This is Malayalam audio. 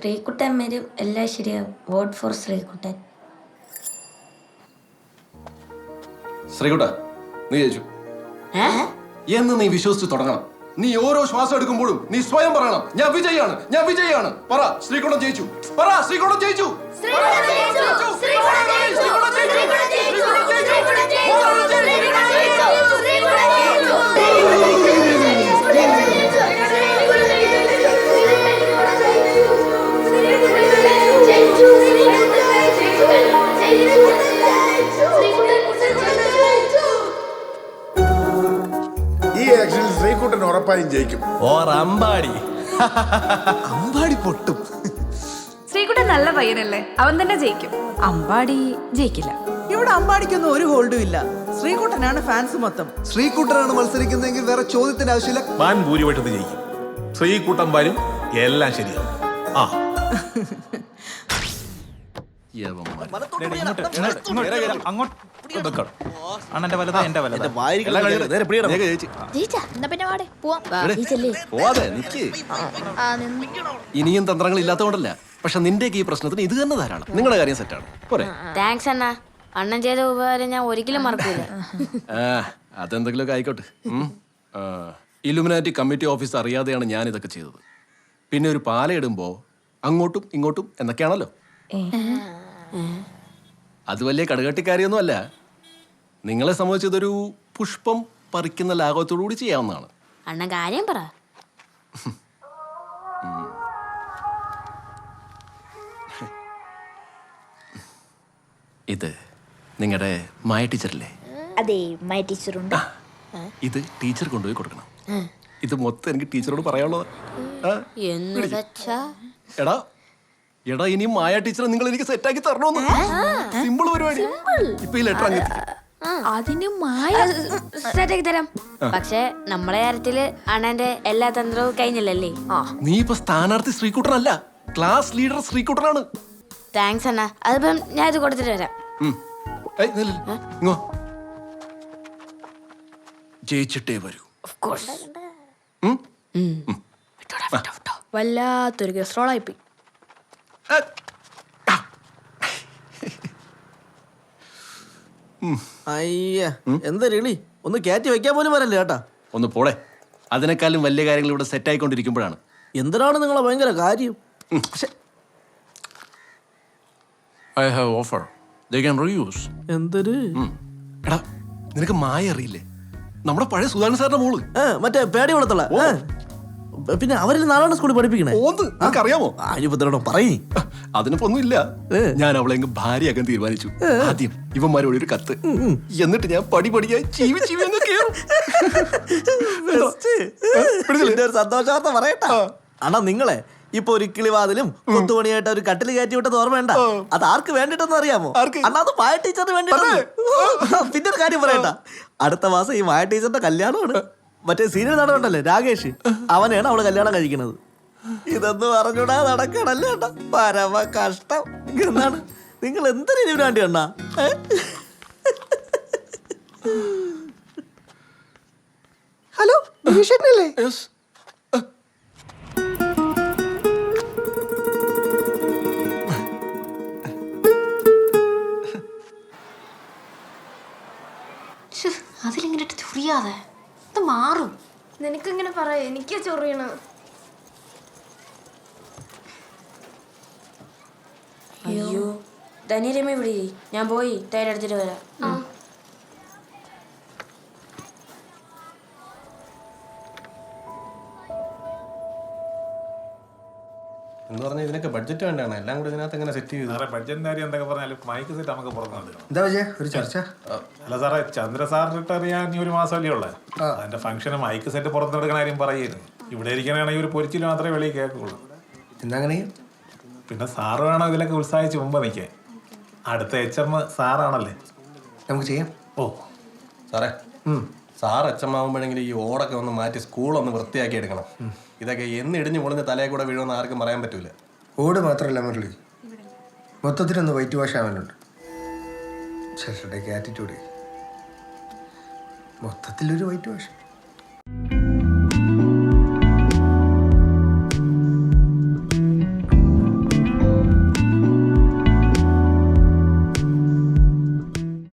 ശ്രീകുട്ടൻ വരും എല്ലാം ശരിയാവും. Vote for Sreekuttan. ശ്രീകുട്ട നീ ജയിച്ചു. എന്ന് നീ വിശ്വസിച്ച് തുടങ്ങണം. നീ ഓരോ ശ്വാസം എടുക്കുമ്പോഴും നീ സ്വയം പറയണം. ഞാൻ വിജയാണ് ഞാൻ വിജയാണ്. പറ ശ്രീകുട്ടൻ ജയിച്ചു. പറ ശ്രീകുട്ടൻ ജയിച്ചു. ഈ ആക്ഷനിൽ ശ്രീകുട്ടൻ ഉറപ്പായും ജയിക്കും. ഓർ അമ്പാടി അമ്പാടി പൊട്ടും. ശ്രീകുട്ടൻ നല്ല പയ്യനല്ലേ? അവൻ തന്നെ ജയിക്കും. അമ്പാടി ജയിക്കില്ല. ഇവിടെ അമ്പാടിക്കൊന്നും ഒരു ഹോൾഡും ഇല്ല. ശ്രീകുട്ടനാണ് ഫാൻസ് മൊത്തം. ശ്രീകുട്ടനാണ് മത്സരിക്കുന്നതെങ്കിൽ വേറെ ചോദ്യത്തിന്റെ ആവശ്യമില്ല. വാൻ ഭൂരിപക്ഷത്തിൽ ജയിക്കും. ശ്രീകുട്ടൻ വരും എല്ലാം ശരിയാവും. ആ. അണ്ണന്റെ വലത് എന്റെ വലത്. ജയിച്ചാ? എന്നാ പിന്നെ വാടെ പോവാം. ജയിച്ചല്ലേ? പോവാതെ നിക്ക്. ഇനിയും തന്ത്രങ്ങൾ ഇല്ലാത്തതുകൊണ്ടല്ല. പക്ഷെ നിന്റെ ഈ പ്രശ്നത്തിന് ഇത് തന്നെ ധാരാളം. നിങ്ങളുടെ കാര്യം സെറ്റാണ് പോരെ. താങ്ക്സ് അണ്ണ. അണ്ണൻ ചെയ്ത ഉപകാരം ഞാൻ ഒരിക്കലും മറക്കില്ല ആ അതെന്തെങ്കിലുമൊക്കെ ആയിക്കോട്ടെ. ഇലുമിനാറ്റി കമ്മിറ്റി ഓഫീസ് അറിയാതെയാണ് ഞാൻ ഇതൊക്കെ ചെയ്തത്. പിന്നെ ഒരു പാലയിടുമ്പോ അങ്ങോട്ടും ഇങ്ങോട്ടും എന്നൊക്കെയാണല്ലോ. അത് വലിയ കടുകട്ടിക്കാരിയൊന്നും അല്ല നിങ്ങളെ സംബന്ധിച്ചതൊരു പുഷ്പം പറിക്കുന്ന ലാഘവത്തോടു കൂടി ചെയ്യാവുന്നതാണ്. അണ്ണൻ കാര്യം പറ. ഇത് നിങ്ങളുടെ മായ ടീച്ചറല്ലേ? അതെ മായ ടീച്ചറുണ്ട്. ഇത് ടീച്ചർ കൊണ്ടുപോയി കൊടുക്കണം. ഇത് മൊത്തം എനിക്ക് ടീച്ചറോട് പറയാനുള്ളത്. എന്ന് വെച്ചാ എടാ എടാ ഇനി മായ ടീച്ചർ നിങ്ങൾ എനിക്ക് സെറ്റാക്കി തരണോന്ന്. സിമ്പിൾ പരിപാടി. ഇപ്പൊ ഈ ലെറ്റർ അങ്ങ് അതിന് മായ. സെറ്റാക്കി തരാം. പക്ഷെ നമ്മളെ കാര്യത്തിൽ അണ്ണന്റെ എല്ലാ തന്ത്രവും കഴിഞ്ഞില്ലല്ലേ? നീ ഇപ്പൊ സ്ഥാനാർത്ഥി ശ്രീകുട്ടനല്ല ക്ലാസ് ലീഡർ ശ്രീകുട്ടനാണ്. താങ്ക്സ് അണ്ണ. അതിപ്പം ഞാൻ ഇത് കൊടുത്തിട്ട് വരാം. ജയിച്ചിട്ടേ വരൂ? വല്ലാത്തൊരു ഗസ്ട്രോളായിപ്പോയി അയ്യ എന്താ രളി? ഒന്ന് കയറ്റി വെക്കാൻ പോലും വരല്ലേ ചേട്ടാ? ഒന്ന് പോളെ അതിനേക്കാളും വലിയ കാര്യങ്ങൾ ഇവിടെ സെറ്റ് ആയിക്കൊണ്ടിരിക്കുമ്പോഴാണ്. എന്തിനാണ് നിങ്ങളെ ഭയങ്കര കാര്യം? I have offer they can reuse എന്തൊരു? എടാ നിനക്ക് മായ അറിയില്ലേ? നമ്മുടെ പഴയ സുധാകരൻ സാറിന്റെ മോൾ. മറ്റേ പേടി വളർത്തള പിന്നെ അവരിൽ നാലാണ് സ്കൂളിൽ പഠിപ്പിക്കണേ? അറിയാമോ ആര്യപത്രോടോ പറയ്. അതിനിപ്പോ ഒന്നുമില്ല ഞാൻ അവളെ അങ്ങ് ഭാര്യയാക്കാൻ തീരുമാനിച്ചു. ആദ്യം ഇവന്മാരോട് ഒരു കത്ത്. എന്നിട്ട് ഞാൻ പടിപടിയായി പടിയായി ചീവി ചീവി അങ്ങ് കേറും. പിന്നെ ഒരു സന്തോഷവാർത്ത പറയട്ടാ. അണ്ണാ നിങ്ങളെ ഇപ്പൊ ഒരു കിളിവാതിലും കൊത്തുപണിയായിട്ട് ഒരു കട്ടിൽ കയറ്റി വിട്ടത് ഓർമ്മ അത് ആർക്ക് വേണ്ടിട്ടെന്ന് അറിയാമോ? അണ്ണാ അത് മായ ടീച്ചറിന് വേണ്ടിട്ടാണ് പിന്നെ ഒരു കാര്യം പറയട്ടാ. അടുത്ത മാസം ഈ മായ ടീച്ചറിന്റെ കല്യാണമാണ്. മറ്റേ സീനിയർ നടനുണ്ടല്ലേ രാകേഷ്? അവനെയാണ് അവൾ കല്യാണം കഴിക്കുന്നത്. ഇതൊന്നും പറഞ്ഞൂടാ നടക്കണല്ല പരമ കഷ്ടം. എന്നാണ്? നിങ്ങൾ എന്തിനു വേണ്ടി അണ്ണാ? Hello Yes. അതിലിങ്ങനെ ചൊറിയാതെ. ഇത് മാറും. നിനക്കിങ്ങനെ പറ എനിക്കാ ചൊറിയണ അയ്യോ ധനിരമേ വിളി ഞാൻ പോയി തേരെടുത്തിട്ട് വരാം. എന്ന് പറഞ്ഞാൽ ഇതിനൊക്കെ ബഡ്ജറ്റ് വേണ്ടാണ്. എല്ലാം കൂടി ഇതിനകത്ത് എങ്ങനെ സെറ്റ് ചെയ്തു? സാറേ ബഡ്ജറ്റിന്റെ കാര്യം എന്തൊക്കെ പറഞ്ഞാലും മൈക്ക് സെറ്റ് നമുക്ക് പുറത്തുണ്ട് എന്താ വിജയ? ഒരു ചർച്ച? അല്ല സാറേ ചന്ദ്ര സാറിനിട്ട് അറിയാൻ ഇനി ഒരു മാസമല്ലേ ഉള്ളത് അതിന്റെ ഫംഗ്ഷന് മൈക്ക് സെറ്റ് പുറത്തെടുക്കണ കാര്യം പറയുന്നു ഇവിടെ ഇരിക്കണമെങ്കിൽ ഒരു പൊരിച്ചിൽ മാത്രമേ വെളിയിൽ കേൾക്കുള്ളൂ. എന്താ അങ്ങനെ? പിന്നെ സാറ് വേണം ഇതിലൊക്കെ ഉത്സാഹിച്ച് മുമ്പ് നിൽക്കാൻ? അടുത്ത എച്ച് എം സാറാണല്ലേ? നമുക്ക് ചെയ്യാം. ഓ. സാറേ സാർ അച്ഛമാവുമ്പോഴെങ്കിലും ഈ ഓടൊക്കെ ഒന്ന് മാറ്റി സ്കൂളൊന്ന് വൃത്തിയാക്കി എടുക്കണം. ഇതൊക്കെ എന്ന് ഇടിഞ്ഞു പൊളിഞ്ഞ് തലയെ കൂടെ വീഴുമെന്ന് ആർക്കും പറയാൻ പറ്റൂല. ഓട് മാത്രമല്ല മുരളി. മൊത്തത്തിലൊന്ന് വൈറ്റ് വാഷ് ആവാനുണ്ട്. ചേട്ടന്റെ ആറ്റിറ്റ്യൂഡ് മൊത്തത്തിലൊരു വൈറ്റ് വാഷ്.